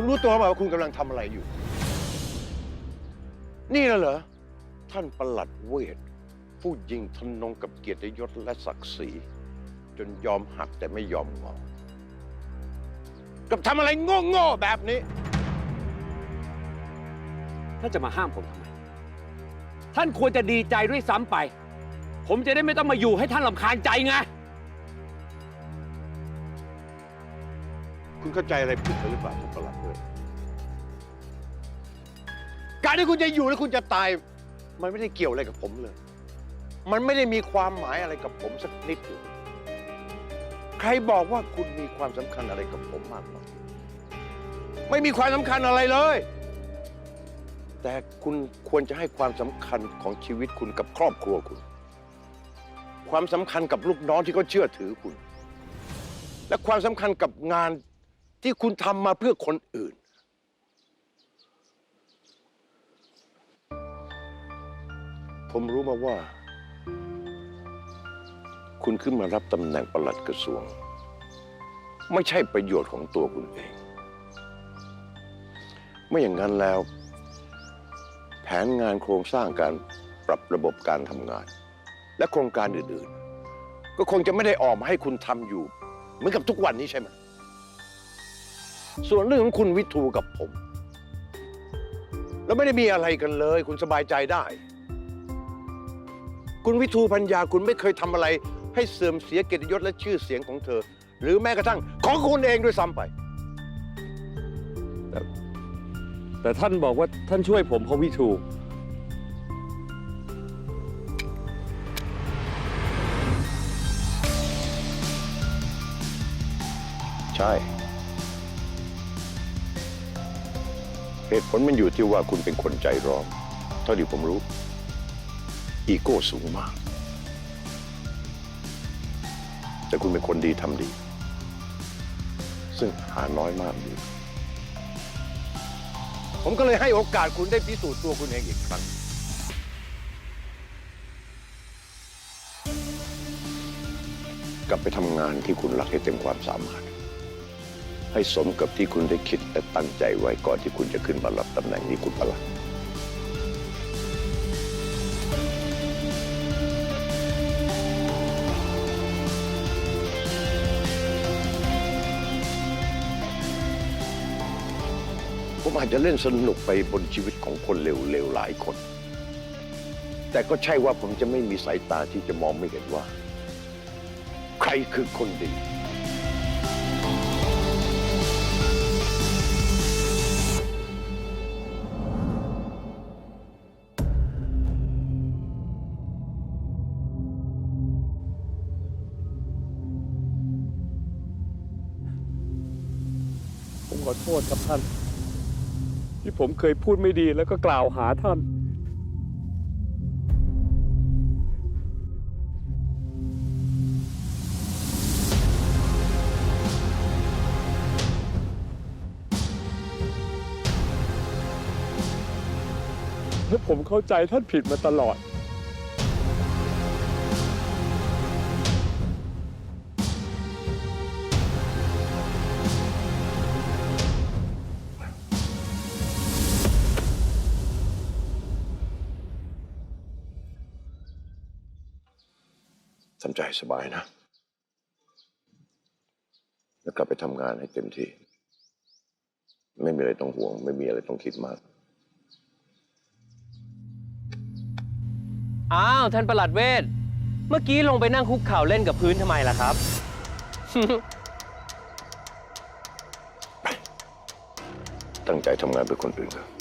คุณรู้ตัวไหมว่าคุณกำลังทำอะไรอยู่ นี่น่ะเหรอ ท่านประหลัดเวท ผู้ยิงทนงกับเกียรติยศและศักดิ์ศรี จนยอมหักแต่ไม่ยอมงอ กับทำอะไรโง่ๆแบบนี้ ท่านจะมาห้ามผมทำไม ท่านควรจะดีใจด้วยซ้ำไป ผมจะได้ไม่ต้องมาอยู่ให้ท่านลำคาญใจไง คุณเข้าใจอะไรผิดไปหรือเปล่าท่านประหลัดเวทการที่คุณจะอยู่และคุณจะตาย มันไม่ได้เกี่ยวอะไรกับผมเลย มันไม่ได้มีความหมายอะไรกับผมสักนิดเลยใครบอกว่าคุณมีความสำคัญอะไรกับผมมากกว่าไม่มีความสำคัญอะไรเลย แต่คุณควรจะให้ความสำคัญของชีวิตคุณกับครอบครัวคุณ ความสำคัญกับลูกน้องที่เขาเชื่อถือคุณ และความสำคัญกับงาน ที่คุณทำมาเพื่อคนอื่น ผมรู้มาว่า คุณขึ้นมารับตำแหน่งปลัดกระทรวง ไม่ใช่ประโยชน์ของตัวคุณเอง ไม่อย่างนั้นแล้ว แผนงานโครงสร้างการปรับระบบการทำงาน และโครงการอื่นๆ ก็คงจะไม่ได้ออกมาให้คุณทำอยู่ เหมือนกับทุกวันนี้ใช่ไหม ส่วนเรื่องของคุณวิทูกับผม แล้วไม่ได้มีอะไรกันเลย คุณสบายใจได้ คุณวิทูพัญญาคุณไม่เคยทำอะไร ให้เสื่อมเสียเกียรติยศและชื่อเสียงของเธอ หรือแม้กระทั่งของคุณเองด้วยซ้ำไป แต่ท่านบอกว่าท่านช่วยผมเพราะวิทู ใช่ เหตุผลมันอยู่ที่ว่าคุณเป็นคนใจร้อนเท่าที่ผมรู้ อีโก้สูงมาก แต่คุณเป็นคนดีทำดี ซึ่งหาน้อยมากดี ผมก็เลยให้โอกาสคุณได้พิสูจน์ตัวคุณเองอีกครั้ง กลับไปทำงานที่คุณรักให้เต็มความสามารถ ให้สมกับที่คุณได้คิดและตั้งใจไว้ก่อนที่คุณจะขึ้นมารับตำแหน่งนี้คุณประหลัดผมอาจจะเล่นสนุกไปบนชีวิตของคนเลวๆหลายคน แต่ก็ใช่ว่าผมจะไม่มีสายตาที่จะมองไม่เห็นว่า ใครคือคนดี อโทษครับท่าน ที่ผมเคยพูดไม่ดีแล้วก็กล่าวหาท่าน และผมเข้าใจท่านผิดมาตลอด ทำใจสบายนะ แล้วกลับไปทำงานให้เต็มที่ ไม่มีอะไรต้องห่วง ไม่มีอะไรต้องคิดมาก อ้าว ท่านประหลัดเวท เมื่อกี้ลงไปนั่งคุกเข่าเล่นกับพื้นทำไมล่ะครับ ตั้งใจทำงานเพื่อคนอื่นครับ